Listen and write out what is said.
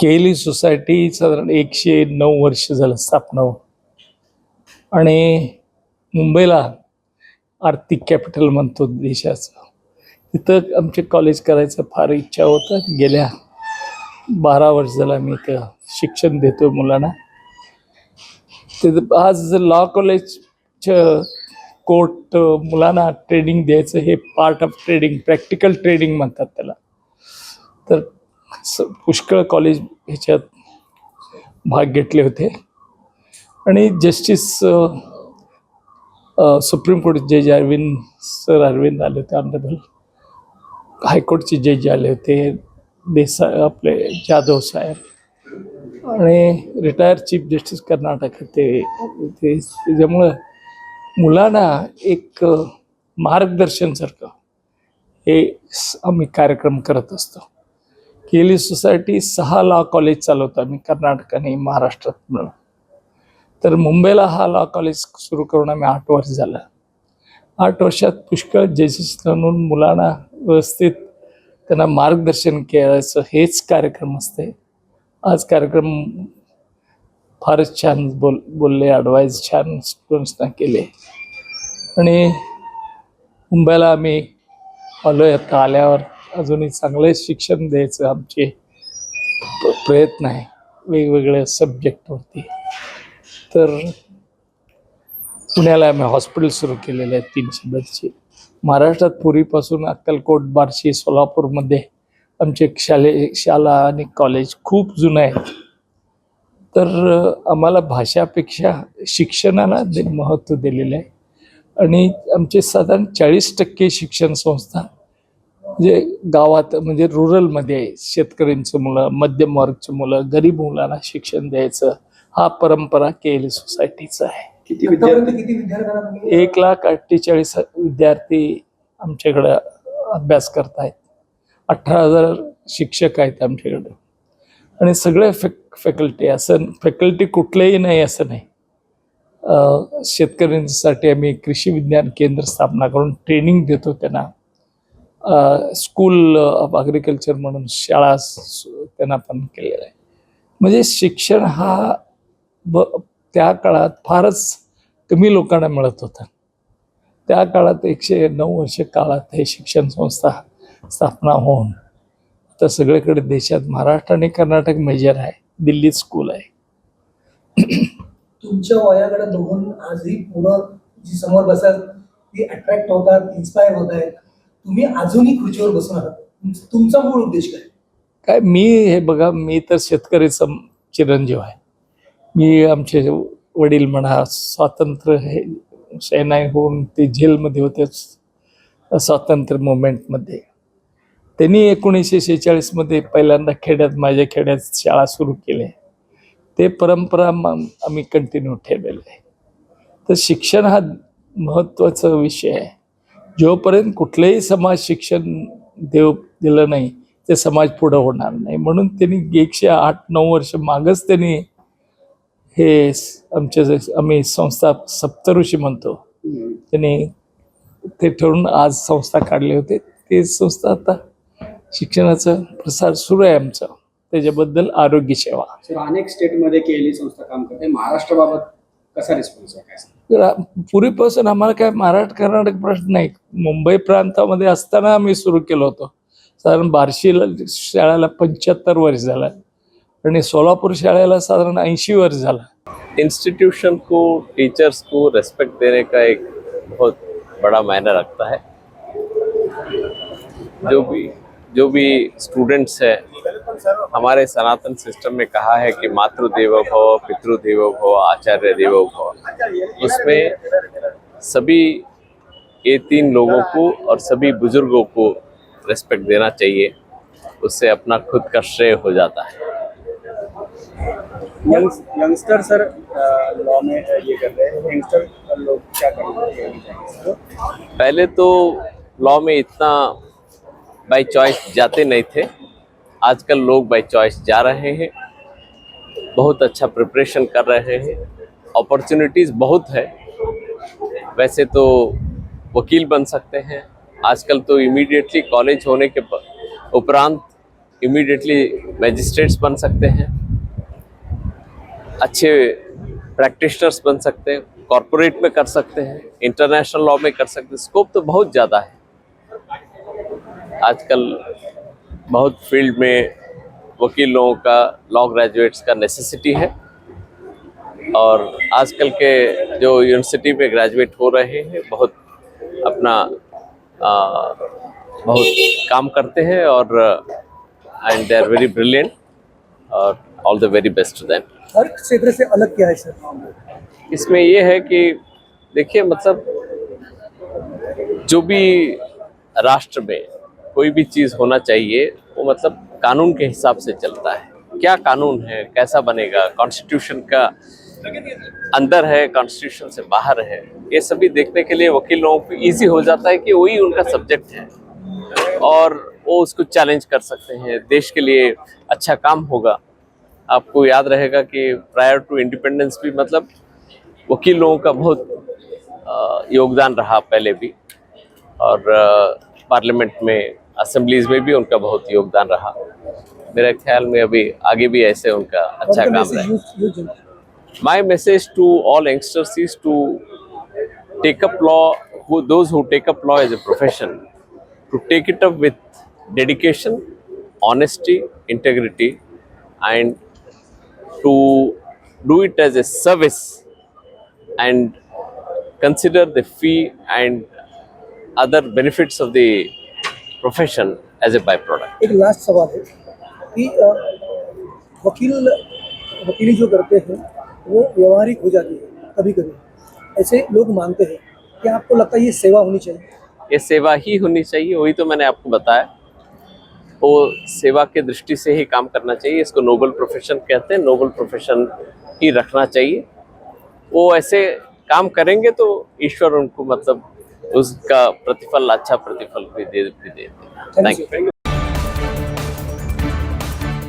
केली सोसायटी साधारण एकशे नऊ वर्ष झालं स्थापना आणि मुंबईला आर्थिक कॅपिटल म्हणतो देशाचं. तिथं आमचे कॉलेज करायचं फार इच्छा होतं. गेल्या बारा वर्ष झाला मी इथं शिक्षण देतो मुलांना. तिथं आज लॉ कॉलेजच्या कोर्ट मुलांना ट्रेनिंग द्यायचं हे part of trading practical trading म्हणतात त्याला. तर स- पुष्कळ कॉलेज ह्याच्यात भाग घेतले होते. आणि जस्टिस सुप्रीम कोर्ट जज अरविंद सर अरविंद आले होते ऑनरेबल हायकोर्टचे जज आले होते देसाई आपले जाधव साहेब. आणि रिटायर चीफ जस्टिस कर्नाटक ते ते त्याच्यामुळं मुलांना एक मार्गदर्शनसारखं हे आम्ही कार्यक्रम करत असतो. केली सोसायटी सहा लॉ कॉलेज चालवतो आम्ही कर्नाटक आणि महाराष्ट्रात मिळून तर मुंबईला हा लॉ कॉलेज सुरू करून आम्ही आठ वर्ष झालं. आठ वर्षात पुष्कळ जजेस म्हणून मुलांना व्यवस्थित त्यांना मार्गदर्शन करायचं हेच कार्यक्रम असते. आज कार्यक्रम फारच छान बोल बोलले ॲडवाईज छान स्टुडंट्सना केले. आणि मुंबईला आम्ही आलो आहे आता आल्यावर. अजूनही चांगले शिक्षण द्यायचं आमचे प्रयत्न आहे. वेगवेगळ्या सब्जेक्टवरती तर पुण्याला आम्ही हॉस्पिटल सुरू केलेले आहेत तीनशे बेडची महाराष्ट्रात पूर्वीपासून अक्कलकोट बार्शी सोलापूरमध्ये आमचे शाले शाळा आणि कॉलेज खूप जुनं आहे. तर आम्हाला भाषापेक्षा शिक्षणाला दे महत्त्व दिलेलं आहे. आणि आमचे साधारण चाळीस टक्के शिक्षण संस्था म्हणजे गावात म्हणजे रुरलमध्ये शेतकऱ्यांचं मुलं मध्यम वर्गची मुलं गरीब मुलांना शिक्षण द्यायचं हा परंपरा के एल सोसायटीचा आहे. किती विद्यार्थी? किती विद्यार्थ्यांना एक लाख अठ्ठेचाळीस विद्यार्थी आमच्याकडे अभ्यास करत आहेत अठरा हजार शिक्षक आहेत आमच्याकडे. आणि सगळे फॅक फॅकल्टी असं फॅकल्टी कुठलेही नाही असं नाही. शेतकऱ्यांसाठी आम्ही कृषी विज्ञान केंद्र स्थापना करून ट्रेनिंग देतो त्यांना. स्कूल ऑफ ॲग्रिकल्चर म्हणून शाळा त्यांना पण केलेलं आहे. म्हणजे शिक्षण हा ब त्या काळात फारच कमी लोकांना मिळत होता. त्या काळात एकशे नऊ वर्ष काळात हे शिक्षण संस्था स्थापना होऊन आता सगळीकडे देशात महाराष्ट्र आणि कर्नाटक मेजर आहे दिल्लीत स्कूल आहे. तुमच्या वयाकडे बघून आजही पुढं जी समोर बसतात ती अट्रॅक्ट होतात इन्स्पायर होत आहेत. तुम्ही अजूनही खुर्चीवर बसून आहात. तुमचा- मूळ उद्देश काय? काय मी हे बघा मी तर शेतकरीचा चिरंजीव आहे. मी आमचे वडील म्हणा स्वातंत्र्य हे सेनाई होऊन ते जेलमध्ये होते स्वातंत्र्य मुवमेंटमध्ये त्यांनी एकोणीसशे शेहेचाळीसमध्ये पहिल्यांदा खेड्यात माझ्या खेड्यात शाळा सुरू केल्या ते परंपरा मग आम्ही कंटिन्यू ठेवलेलं आहे. तर शिक्षण हा महत्त्वाचा विषय आहे. जोपर्यंत कुठलंही समाज शिक्षण देव दिलं नाही ते समाज पुढं होणार नाही. म्हणून त्यांनी एकशे आठ नऊ वर्ष मागच त्यांनी हे आमच्या आम्ही संस्था सप्तऋषी म्हणतो त्यांनी ते ठरून आज संस्था काढले होते. ते संस्था आता शिक्षणाचा प्रसार सुरू आहे आमचा. त्याच्याबद्दल आरोग्य सेवा. अनेक स्टेटमध्ये केली संस्था काम करते. महाराष्ट्राबाबत कसा रिस्पॉन्स आहे? काय पूर्वीपासून आम्हाला काय महाराष्ट्र कर्नाटक प्रश्न नाही. मुंबई प्रांतामध्ये असताना आम्ही सुरू केलं होतं. साधारण बार्शीला शाळेला पंच्याहत्तर वर्ष झालं. आणि सोलापूर शाळेला साधारण ऐंशी वर्ष झालं. इंस्टीट्यूशन को टीचर्स को रेस्पेक्ट देने का एक बहुत बड़ा मायने रखता है। जो भी जो भी स्टूडेंट्स है हमारे सनातन सिस्टम में कहा है कि मातृ देवो भव पितृदेवो भव आचार्य देवो भव। उसमें सभी ये तीन लोगों को और सभी बुज़ुर्गों को रेस्पेक्ट देना चाहिए। उससे अपना खुद का श्रेय हो जाता है। यंग यंगस्टर सर लॉ में ये कर रहे हैं। यंगस्टर लोग क्या करेंगे? पहले तो लॉ में इतना बाय चॉइस जाते नहीं थे। आजकल लोग बाय चॉइस जा रहे हैं। बहुत अच्छा प्रिपरेशन कर रहे हैं। अपॉर्चुनिटीज़ बहुत है। वैसे तो वकील बन सकते हैं। आजकल तो इमीडिएटली कॉलेज होने के उपरांत इमीडिएटली मैजिस्ट्रेट्स बन सकते हैं। अच्छे प्रैक्टिशनर्स बन सकते हैं। कॉरपोरेट में कर सकते हैं। इंटरनेशनल लॉ में कर सकते हैं। स्कोप तो बहुत ज़्यादा है। आजकल बहुत फ़ील्ड में वकील लोगों का लॉ ग्रेजुएट्स का नेसेसिटी है। और आजकल के जो यूनिवर्सिटी में ग्रेजुएट हो रहे हैं बहुत अपना आ, बहुत काम करते हैं और and they are very brilliant और all the very best to them हर क्षेत्र से अलग क्या है सर? इसमें ये है कि देखिए मतलब जो भी राष्ट्र में कोई भी चीज़ होना चाहिए, वो मतलब कानून के हिसाब से चलता है। क्या कानून है? कैसा बनेगा? कॉन्स्टिट्यूशन का अंदर है कॉन्स्टिट्यूशन से बाहर है। ये सभी देखने के लिए वकील लोगों को ईजी हो जाता है कि वही उनका सब्जेक्ट है। और वो उसको चैलेंज कर सकते हैं। देश के लिए अच्छा काम होगा। आपको याद रहेगा कि प्रायर टू इंडिपेंडेंस भी मतलब वकील लोगों का बहुत योगदान रहा पहले भी। और पार्लियामेंट में असेंबलीज में भी उनका बहुत योगदान रहा मेरे ख्याल में अभी आगे भी ऐसे उनका अच्छा काम रहे my message to all youngsters is to take up law who those who take up law as a profession to take it up with dedication honesty integrity and to do it as a service and consider the fee and other benefits of the profession as a byproduct. एक last सवाल है कि वकील वकीली जो करते हैं वो व्यवहारिक हो जाती है कभी कभी ऐसे लोग मानते हैं कि आपको लगता है ये सेवा होनी चाहिए? ये सेवा ही होनी चाहिए वही तो मैंने आपको बताया। वो सेवा के दृष्टि से ही काम करना चाहिए इसको नोबल प्रोफेशन कहते हैं नोबल प्रोफेशन ही रखना चाहिए। वो ऐसे काम करेंगे तो ईश्वर उनको मतलब उसका प्रतिफल अच्छा प्रतिफल भी दे भी देते हैं Thank थैंक you. यू